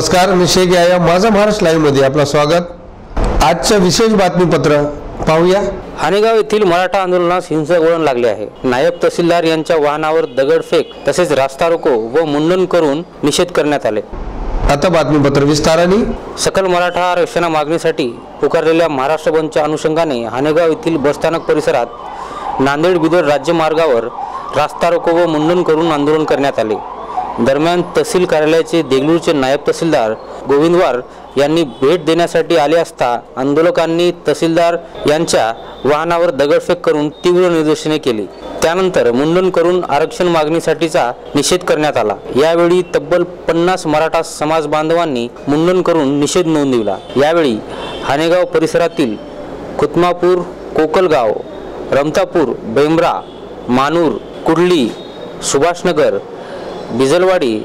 नमस्कार मी शेख या माझा महाराष्ट्र लाईव्हमध्ये आपलं स्वागत. आजचं विशेष बातमीपत्र पाहूया. हानेगाव येथील मराठा आंदोलनास हिंसक वळण लागले आहे. नायब तहसीलदार यांच्या वाहनावर दगडफेक तसेच रास्ता रोको व मुंडन करून निषेध करण्यात आले. आता बातमीपत्र विस्ताराने. सकल मराठा आरक्षणा मागणीसाठी पुकारलेल्या महाराष्ट्र बंदच्या अनुषंगाने हानेगाव येथील बसस्थानक परिसरात नांदेड बिदर राज्यमार्गावर रास्ता रोको व मुंडन करून आंदोलन करण्यात आले. दरम्यान तहसील कार्यालयाचे देगलूरचे नायब तहसीलदार गोविंदवार यांनी भेट देण्यासाठी आले असता आंदोलकांनी तहसीलदार यांच्या वाहनावर दगडफेक करून तीव्र निदर्शने केली. त्यानंतर मुंडन करून आरक्षण मागणीसाठीचा निषेध करण्यात आला. यावेळी तब्बल पन्नास मराठा समाज बांधवांनी मुंडन करून निषेध नोंदविला यावेळी हानेगाव परिसरातील खुतमापूर कोकलगाव रमतापूर बेंबरा मानूर कुडली सुभाषनगर बिजलवाडी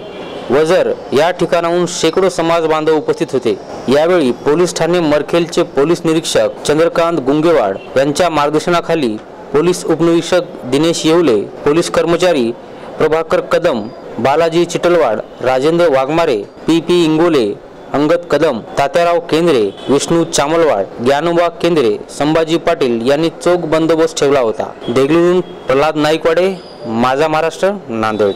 वजर या ठिकाणाहून शेकडो समाज बांधव उपस्थित होते. यावेळी पोलीस ठाणे मरखेलचे पोलीस निरीक्षक चंद्रकांत गुंगेवाड यांच्या मार्गदर्शनाखाली पोलीस उपनिरीक्षक दिनेश येवले पोलीस कर्मचारी प्रभाकर कदम बालाजी चिटलवाड राजेंद्र वाघमारे पी पी इंगोले अंगद कदम तात्याराव केंद्रे विष्णू चामलवाड ज्ञानोबा केंद्रे संभाजी पाटील यांनी चोख बंदोबस्त ठेवला होता. देगलूरून प्रल्हाद नाईकवाडे माझा महाराष्ट्र नांदेड.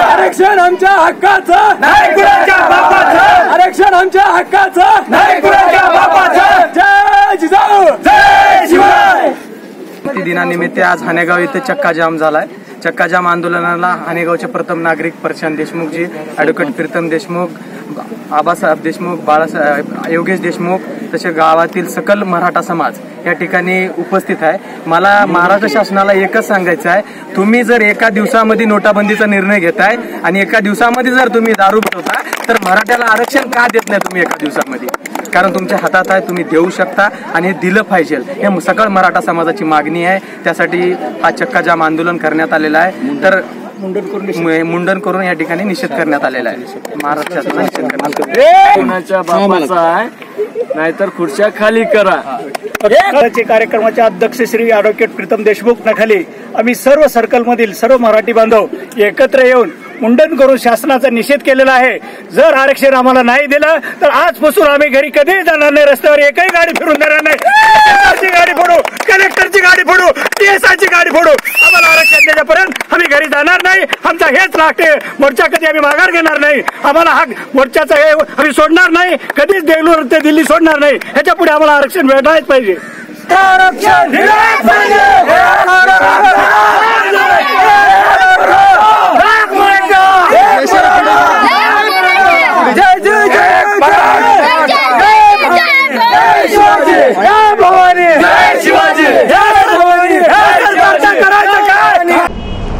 आरक्षण आमच्या हक्काचं. नाही कुणाच्या बापाचं. आरक्षण आमच्या हक्काचं नाही कुणाच्या बापाचं. जय जिजाऊ. जय शिवाय दिनानिमित्त आज हानेगाव येथे चक्का जाम झालाय. चक्का जाम आंदोलनाला हानेगावचे प्रथम नागरिक प्रशांत देशमुखजी ॲडव्होकेट प्रीतम देशमुख आबासाहेब देशमुख बाळासाहेब योगेश देशमुख तसे गावातील सकल मराठा समाज या ठिकाणी उपस्थित आहे. मला महाराष्ट्र शासनाला एकच सांगायचं आहे तुम्ही जर एका दिवसामध्ये नोटाबंदीचा निर्णय घेताय आणि एका दिवसामध्ये जर तुम्ही दारू बनवता तर मराठ्याला आरक्षण का देत नाही तुम्ही एका दिवसामध्ये? कारण तुमच्या हातात आहे तुम्ही देऊ शकता आणि हे दिलं पाहिजे. हे सकळ मराठा समाजाची मागणी आहे. त्यासाठी हा चक्का जाम आंदोलन करण्यात आलेला आहे. तर मुंडन करून मुंडन करून या ठिकाणी निषेध करण्यात आलेला आहे. महाराष्ट्राचा निषेध करण्यात आहे. नाहीतर खुर्च्या खाली करा. पक्षाचे कार्यक्रमाचे अध्यक्ष श्री ॲडव्होकेट प्रीतम देशमुख नखाली आम्ही सर्व सर्कलमधील सर्व मराठी बांधव एकत्र येऊन मुंडन करून शासनाचा निषेध केलेला आहे. जर आरक्षण आम्हाला नाही दिलं तर आजपासून आम्ही घरी कधीही जाणार नाही. रस्त्यावर एकही गाडी फिरून देणार नाही. गाडी फोडू कलेक्टरची गाडी फोडू टीएसआयची गाडी फोडू. आम्हाला आरक्षण देण्यापर्यंत आम्ही घरी जाणार नाही. आमचा हेच लागते मोर्चा कधी आम्ही माघार घेणार नाही. आम्हाला हा मोर्चाचा हे आम्ही सोडणार नाही. कधीच देगलूर ते दिल्ली सोडणार नाही. ह्याच्या पुढे आम्हाला आरक्षण भेटायच पाहिजे.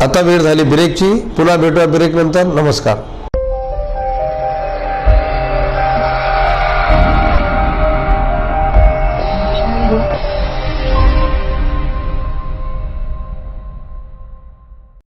आता वेळ झाली ब्रेकची पुन्हा भेटूया ब्रेकनंतर नमस्कार